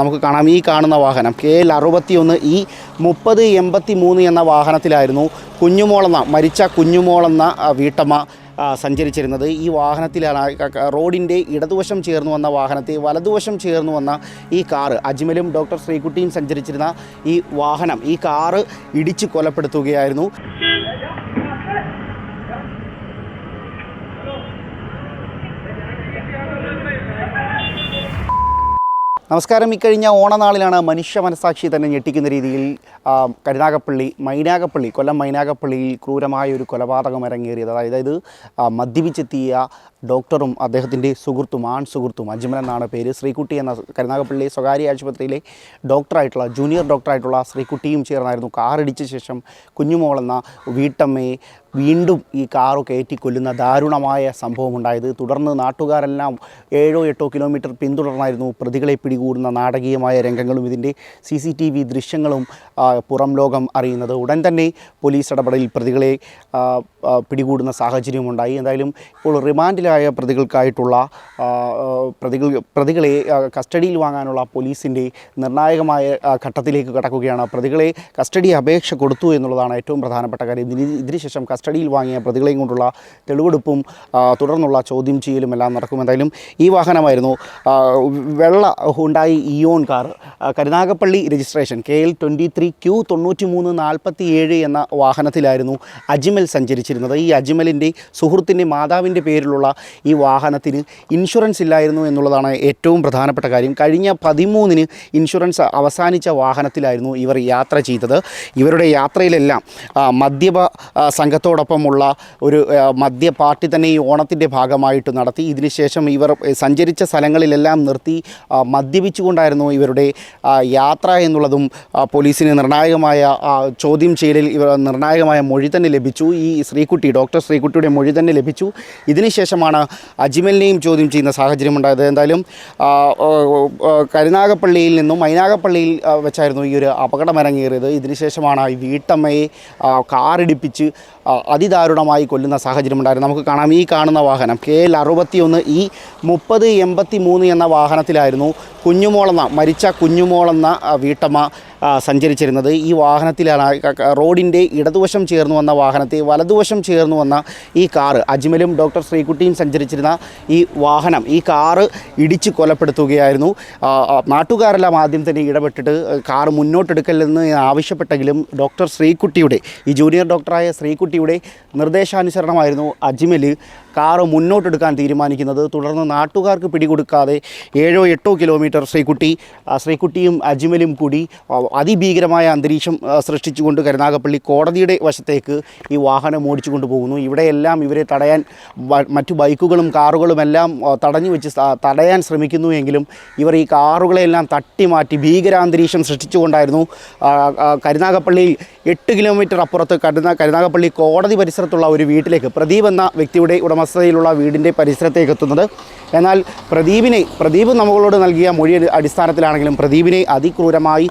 നമുക്ക് കാണാം. ഈ കാണുന്ന വാഹനം കെ എൽ അറുപത്തിയൊന്ന് ഇ മുപ്പത് എൺപത്തി മൂന്ന് എന്ന വാഹനത്തിലായിരുന്നു കുഞ്ഞുമോളെന്ന മരിച്ച കുഞ്ഞുമോളെന്ന വീട്ടമ്മ സഞ്ചരിച്ചിരുന്നത്. ഈ വാഹനത്തിലാണ് റോഡിന്റെ ഇടതുവശം ചേർന്ന് വന്ന വാഹനത്തെ വലതുവശം ചേർന്ന് വന്ന ഈ കാറ് അജ്മലും ഡോക്ടർ ശ്രീകുട്ടിയും സഞ്ചരിച്ചിരുന്ന ഈ വാഹനം ഈ കാറ് ഇടിച്ച് കൊലപ്പെടുത്തുകയായിരുന്നു. നമസ്കാരം. ഇക്കഴിഞ്ഞ ഓണനാളിലാണ് മനുഷ്യ മനസാക്ഷി തന്നെ ഞെട്ടിക്കുന്ന രീതിയിൽ കരുനാഗപ്പള്ളി മൈനാഗപ്പള്ളി കൊല്ലം മൈനാഗപ്പള്ളിയിൽ ക്രൂരമായ ഒരു കൊലപാതകം ഇറങ്ങേറിയത് അതായത് മദ്യപിച്ചെത്തിയ ഡോക്ടറും അദ്ദേഹത്തിന്റെ സുഹൃത്തും ആൺ സുഹൃത്തും അജ്മൽ എന്നാണ് പേര്. ശ്രീകുട്ടി എന്ന കരുനാഗപ്പള്ളി സ്വകാര്യ ആശുപത്രിയിലെ ഡോക്ടറായിട്ടുള്ള ജൂനിയർ ഡോക്ടറായിട്ടുള്ള ശ്രീകുട്ടിയും ചേർന്നായിരുന്നു. കാറിടിച്ച ശേഷം കുഞ്ഞുമോൾ എന്ന വീട്ടമ്മയെ വീണ്ടും ഈ കാറ് കയറ്റി കൊല്ലുന്ന ദാരുണമായ സംഭവമുണ്ടായത്. തുടർന്ന് നാട്ടുകാരെല്ലാം ഏഴോ എട്ടോ കിലോമീറ്റർ പിന്തുടർന്നായിരുന്നു പ്രതികളെ പിടികൂടുന്ന നാടകീയമായ രംഗങ്ങളും ഇതിന്റെ സി സി ടി വി ദൃശ്യങ്ങളും പുറം ലോകം അറിയുന്നത്. ഉടൻ തന്നെ പോലീസ് ഇടപെടലിൽ പ്രതികളെ പിടികൂടുന്ന സാഹചര്യമുണ്ടായി. എന്തായാലും ഇപ്പോൾ റിമാൻഡിലായ പ്രതികൾക്കായിട്ടുള്ള പ്രതികൾ പ്രതികളെ കസ്റ്റഡിയിൽ വാങ്ങാനുള്ള പോലീസിന്റെ നിർണായകമായ ഘട്ടത്തിലേക്ക് കടക്കുകയാണ്. പ്രതികളെ കസ്റ്റഡി അപേക്ഷ കൊടുത്തു എന്നുള്ളതാണ് ഏറ്റവും പ്രധാനപ്പെട്ട കാര്യം. ഇതിന് ഇതിനുശേഷം കസ്റ്റഡിയിൽ വാങ്ങിയ പ്രതികളെയും കൊണ്ടുള്ള തെളിവെടുപ്പും തുടർന്നുള്ള ചോദ്യം ചെയ്യലും എല്ലാം നടക്കും. എന്തായാലും ഈ വാഹനമായിരുന്നു വെള്ള Hyundai Eon car Karunagappally registration K L twenty three Q തൊണ്ണൂറ്റി മൂന്ന് നാൽപ്പത്തി ഏഴ് എന്ന വാഹനത്തിലായിരുന്നു അജ്മൽ സഞ്ചരിച്ചിരുന്നത്. ഈ അജ്മലിന്റെ സുഹൃത്തിന്റെ മാതാവിന്റെ പേരിലുള്ള ഈ വാഹനത്തിന് ഇൻഷുറൻസ് ഇല്ലായിരുന്നു എന്നുള്ളതാണ് ഏറ്റവും പ്രധാനപ്പെട്ട കാര്യം. കഴിഞ്ഞ പതിമൂന്നിന് ഇൻഷുറൻസ് അവസാനിച്ച വാഹനത്തിലായിരുന്നു ഇവർ യാത്ര ചെയ്തത്. ഇവരുടെ യാത്രയിലെല്ലാം മദ്യപ സംഘത്തോടൊപ്പമുള്ള ഒരു മദ്യ പാർട്ടി തന്നെ ഈ ഓണത്തിന്റെ ഭാഗമായിട്ട് നടത്തി. ഇതിനുശേഷം ഇവർ സഞ്ചരിച്ച സ്ഥലങ്ങളിലെല്ലാം നിർത്തി മദ്യപിച്ചുകൊണ്ടായിരുന്നു ഇവരുടെ യാത്ര എന്നുള്ളതും പോലീസിന് നിർണായകമായ ചോദ്യം ചെയ്യലിൽ ഇവർ നിർണായകമായ മൊഴി തന്നെ ലഭിച്ചു. ഈ ശ്രീകുട്ടി ഡോക്ടർ ശ്രീകുട്ടിയുടെ മൊഴി തന്നെ ലഭിച്ചു. ഇതിനുശേഷമാണ് അജ്മലിനെയും ചോദ്യം ചെയ്യുന്ന സാഹചര്യമുണ്ടായത് എന്തായാലും ആ, ഓ, ഓ, കരുനാഗപ്പള്ളിയിൽ നിന്നും മൈനാഗപ്പള്ളിയിൽ വെച്ചായിരുന്നു ഈ ഒരു അപകടം അരങ്ങേറിയത് ഇതിനുശേഷമാണ് ഈ വീട്ടമ്മയെ കാറിടിപ്പിച്ച് അതിദാരുണമായി കൊല്ലുന്ന സാഹചര്യം സാഹചര്യമുണ്ടായിരുന്നു നമുക്ക് കാണാം. ഈ കാണുന്ന വാഹനം കെ എൽ അറുപത്തിയൊന്ന് ഇ മുപ്പത് എൺപത്തി മൂന്ന് എന്ന വാഹനത്തിലായിരുന്നു കുഞ്ഞുമോളെന്ന മരിച്ച കുഞ്ഞുമോളെന്ന വീട്ടമ്മ സഞ്ചരിച്ചിരുന്നത്. ഈ വാഹനത്തിലാണ് റോഡിന്റെ ഇടതുവശം ചേർന്ന് വന്ന വാഹനത്തെ വലതുവശം ചേർന്ന് വന്ന ഈ കാറ് അജ്മലും ഡോക്ടർ ശ്രീകുട്ടിയും സഞ്ചരിച്ചിരുന്ന ഈ വാഹനം ഈ കാറ് ഇടിച്ച് കൊലപ്പെടുത്തുകയായിരുന്നു. നാട്ടുകാരെല്ലാം ആദ്യം തന്നെ ഇടപെട്ടിട്ട് കാറ് മുന്നോട്ടെടുക്കലെന്ന് ആവശ്യപ്പെട്ടെങ്കിലും ഡോക്ടർ ശ്രീകുട്ടിയുടെ ഈ ജൂനിയർ ഡോക്ടറായ ശ്രീകുട്ടിയുടെ നിർദ്ദേശാനുസരണമായിരുന്നു അജ്മൽ കാറ് മുന്നോട്ടെടുക്കാൻ തീരുമാനിക്കുന്നത്. തുടർന്ന് നാട്ടുകാർക്ക് പിടികൊടുക്കാതെ ഏഴോ എട്ടോ കിലോമീറ്റർ ശ്രീകുട്ടി ശ്രീകുട്ടിയും അജ്മലും കൂടി അതിഭീകരമായ അന്തരീക്ഷം സൃഷ്ടിച്ചുകൊണ്ട് കരുനാഗപ്പള്ളി കോടതിയുടെ വശത്തേക്ക് ഈ വാഹനം ഓടിച്ചു കൊണ്ടുപോകുന്നു ഇവിടെയെല്ലാം ഇവരെ തടയാൻ മറ്റു ബൈക്കുകളും കാറുകളും എല്ലാം തടഞ്ഞു വെച്ച് തടയാൻ ശ്രമിക്കുന്നു എങ്കിലും ഇവർ ഈ കാറുകളെല്ലാം തട്ടിമാറ്റി ഭീകരാന്തരീക്ഷം സൃഷ്ടിച്ചുകൊണ്ടായിരുന്നു. കരുനാഗപ്പള്ളിയിൽ എട്ട് കിലോമീറ്റർ അപ്പുറത്ത് കരുനാ കരുനാഗപ്പള്ളി കോടതി പരിസരത്തുള്ള ഒരു വീട്ടിലേക്ക് പ്രദീപ് എന്ന വ്യക്തിയുടെ ഉടമസ്ഥതയിലുള്ള വീടിന്റെ പരിസരത്തേക്ക് എത്തുന്നത്. എന്നാൽ പ്രദീപിനെ പ്രദീപ് നമ്മളോട് നൽകിയ മൊഴി അടിസ്ഥാനത്തിലാണെങ്കിലും പ്രദീപിനെ അതിക്രൂരമായി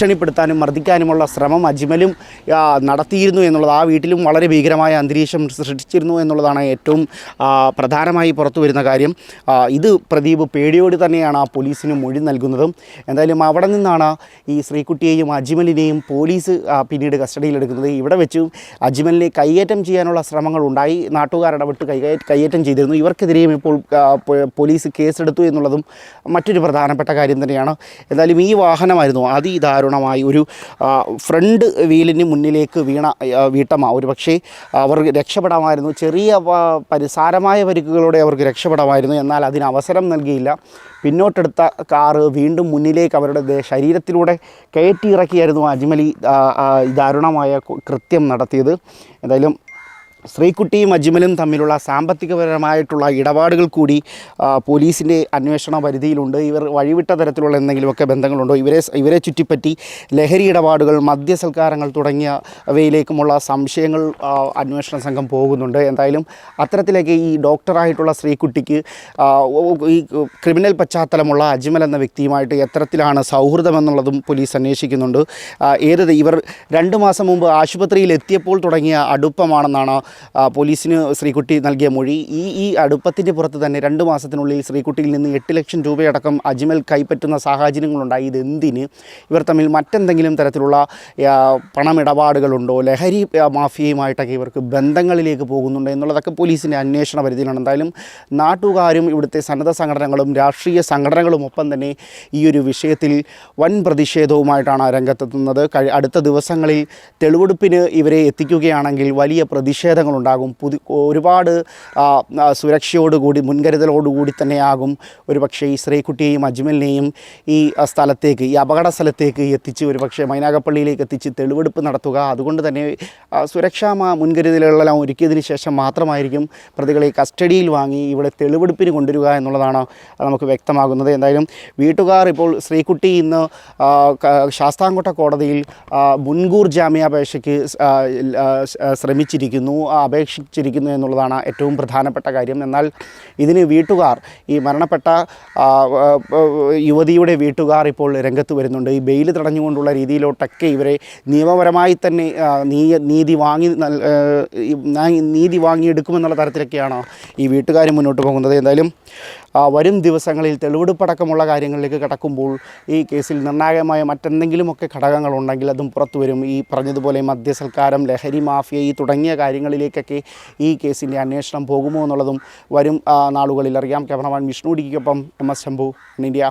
ഭീഷണിപ്പെടുത്താനും മർദ്ദിക്കാനുമുള്ള ശ്രമം അജ്മലും നടത്തിയിരുന്നു എന്നുള്ളത് ആ വീട്ടിലും വളരെ ഭീകരമായ അന്തരീക്ഷം സൃഷ്ടിച്ചിരുന്നു എന്നുള്ളതാണ് ഏറ്റവും പ്രധാനമായി പുറത്തു വരുന്ന കാര്യം. ഇത് പ്രദീപ് പേടിയോട് തന്നെയാണ് ആ പോലീസിന് മൊഴി നൽകുന്നതും. എന്തായാലും അവിടെ നിന്നാണ് ഈ ശ്രീകുട്ടിയെയും അജ്മലിനെയും പോലീസ് പിന്നീട് കസ്റ്റഡിയിലെടുക്കുന്നത് ഇവിടെ വെച്ചും അജ്മലിനെ കയ്യേറ്റം ചെയ്യാനുള്ള ശ്രമങ്ങൾ ഉണ്ടായി. നാട്ടുകാർ ഇടപെട്ട് കൈയേറ്റം ചെയ്തിരുന്നു. ഇവർക്കെതിരെയും ഇപ്പോൾ പോലീസ് കേസെടുത്തു എന്നുള്ളതും മറ്റൊരു പ്രധാനപ്പെട്ട കാര്യം തന്നെയാണ്. എന്തായാലും ഈ വാഹനമായിരുന്നു അതിദാരുണമായി ഒരു ഫ്രണ്ട് വീലിന് മുന്നിലേക്ക് വീണ വീട്ടമ്മ. ഒരു പക്ഷേ അവർ രക്ഷപ്പെടാമായിരുന്നു. ചെറിയ പരിസാരമായ പരിക്കുകളോടെ അവർക്ക് രക്ഷപ്പെടാമായിരുന്നു. എന്നാൽ അതിന് അവസരം നൽകിയില്ല. പിന്നോട്ടെടുത്ത കാറ് വീണ്ടും മുന്നിലേക്ക് അവരുടെ ശരീരത്തിലൂടെ കയറ്റി കയറ്റിയിറക്കിയായിരുന്നു അജ്മലി ദാരുണമായ കൃത്യം നടത്തിയത്. എന്തായാലും ശ്രീകുട്ടിയും അജ്മലും തമ്മിലുള്ള സാമ്പത്തികപരമായിട്ടുള്ള ഇടപാടുകൾ കൂടി പോലീസിന്റെ അന്വേഷണ പരിധിയിലുണ്ട്. ഇവർ വഴിവിട്ട തരത്തിലുള്ള എന്തെങ്കിലുമൊക്കെ ബന്ധങ്ങളുണ്ടോ? ഇവരെ ഇവരെ ചുറ്റിപ്പറ്റി ലഹരി ഇടപാടുകൾ മദ്യസൽക്കാരങ്ങൾ തുടങ്ങിയവയിലേക്കുമുള്ള സംശയങ്ങൾ അന്വേഷണ സംഘം പോകുന്നുണ്ട്. എന്തായാലും അത്തരത്തിലേക്ക് ഈ ഡോക്ടറായിട്ടുള്ള ശ്രീകുട്ടിക്ക് ഈ ക്രിമിനൽ പശ്ചാത്തലമുള്ള അജ്മൽ എന്ന വ്യക്തിയുമായിട്ട് എത്തരത്തിലാണ് സൗഹൃദമെന്നുള്ളതും പോലീസ് അന്വേഷിക്കുന്നുണ്ട്. ഏത് ഇവർ രണ്ട് മാസം മുമ്പ് ആശുപത്രിയിൽ എത്തിയപ്പോൾ തുടങ്ങിയ അടുപ്പമാണെന്നാണ് പോലീസിന് ശ്രീകുട്ടി നൽകിയ മൊഴി. ഈ ഈ അടുപ്പത്തിന്റെ പുറത്ത് തന്നെ രണ്ട് മാസത്തിനുള്ളിൽ ശ്രീകുട്ടിയിൽ നിന്ന് എട്ട് ലക്ഷം രൂപയടക്കം അജ്മൽ കൈപ്പറ്റുന്ന സാഹചര്യങ്ങളുണ്ടായി. ഇതെന്തിന് ഇവർ തമ്മിൽ മറ്റെന്തെങ്കിലും തരത്തിലുള്ള പണമിടപാടുകളുണ്ടോ? ലഹരി മാഫിയയുമായിട്ടൊക്കെ ഇവർക്ക് ബന്ധങ്ങളിലേക്ക് പോകുന്നുണ്ടോ എന്നുള്ളതൊക്കെ പോലീസിന്റെ അന്വേഷണ പരിധിയിലാണ്. എന്തായാലും നാട്ടുകാരും ഇവിടുത്തെ സന്നദ്ധ സംഘടനകളും രാഷ്ട്രീയ സംഘടനകളും ഒപ്പം തന്നെ ഈ ഒരു വിഷയത്തിൽ വൻ പ്രതിഷേധവുമായിട്ടാണ് രംഗത്തെത്തുന്നത്. അടുത്ത ദിവസങ്ങളിൽ തെളിവെടുപ്പിന് ഇവരെ എത്തിക്കുകയാണെങ്കിൽ വലിയ പ്രതിഷേധങ്ങളുണ്ടാകും പുതി ഒരുപാട് സുരക്ഷയോടുകൂടി മുൻകരുതലോടുകൂടി തന്നെയാകും. ഒരുപക്ഷെ ഈ ശ്രീകുട്ടിയെയും അജ്മലിനെയും ഈ സ്ഥലത്തേക്ക് ഈ അപകട സ്ഥലത്തേക്ക് എത്തിച്ച് ഒരുപക്ഷെ മൈനാഗപ്പള്ളിയിലേക്ക് എത്തിച്ച് തെളിവെടുപ്പ് നടത്തുക. അതുകൊണ്ട് തന്നെ സുരക്ഷാ മുൻകരുതലുകളെല്ലാം ഒരുക്കിയതിന് ശേഷം മാത്രമായിരിക്കും പ്രതികളെ കസ്റ്റഡിയിൽ വാങ്ങി ഇവിടെ തെളിവെടുപ്പിന് കൊണ്ടുവരിക എന്നുള്ളതാണ് നമുക്ക് വ്യക്തമാകുന്നത്. എന്തായാലും വീട്ടുകാർ ഇപ്പോൾ ശ്രീകുട്ടി ഇന്ന് ശാസ്താംകോട്ട കോടതിയിൽ മുൻകൂർ ജാമ്യാപേക്ഷയ്ക്ക് ശ്രമിച്ചിരിക്കുന്നു. അപേക്ഷിച്ചിരിക്കുന്നു എന്നുള്ളതാണ് ഏറ്റവും പ്രധാനപ്പെട്ട കാര്യം. എന്നാൽ ഇതിന് വീട്ടുകാർ ഈ മരണപ്പെട്ട യുവതിയുടെ വീട്ടുകാർ ഇപ്പോൾ രംഗത്ത് വരുന്നുണ്ട്. ഈ ബെയിൽ തടഞ്ഞുകൊണ്ടുള്ള രീതിയിലോട്ടൊക്കെ ഇവരെ നിയമപരമായി തന്നെ നീതി വാങ്ങി നീതി വാങ്ങിയെടുക്കുമെന്നുള്ള തരത്തിലൊക്കെയാണ് ഈ വീട്ടുകാർ മുന്നോട്ട് പോകുന്നത്? എന്തായാലും വരും ദിവസങ്ങളിൽ തെളിവെടുപ്പടക്കമുള്ള കാര്യങ്ങളിലേക്ക് കടക്കുമ്പോൾ ഈ കേസിൽ നിർണായകമായ മറ്റെന്തെങ്കിലുമൊക്കെ ഘടകങ്ങളുണ്ടെങ്കിൽ അതും പുറത്തു വരും. ഈ പറഞ്ഞതുപോലെ മദ്യസൽക്കാരം ലഹരി മാഫിയ ഈ തുടങ്ങിയ കാര്യങ്ങളിലേക്കൊക്കെ ഈ കേസിന്റെ അന്വേഷണം പോകുമോ എന്നുള്ളതും വരും നാളുകളിൽ അറിയാം. ക്യാമറമാൻ വിഷ്ണു ഡിക്കൊപ്പം എം എസ് ശംഭു ഇന്ത്യ.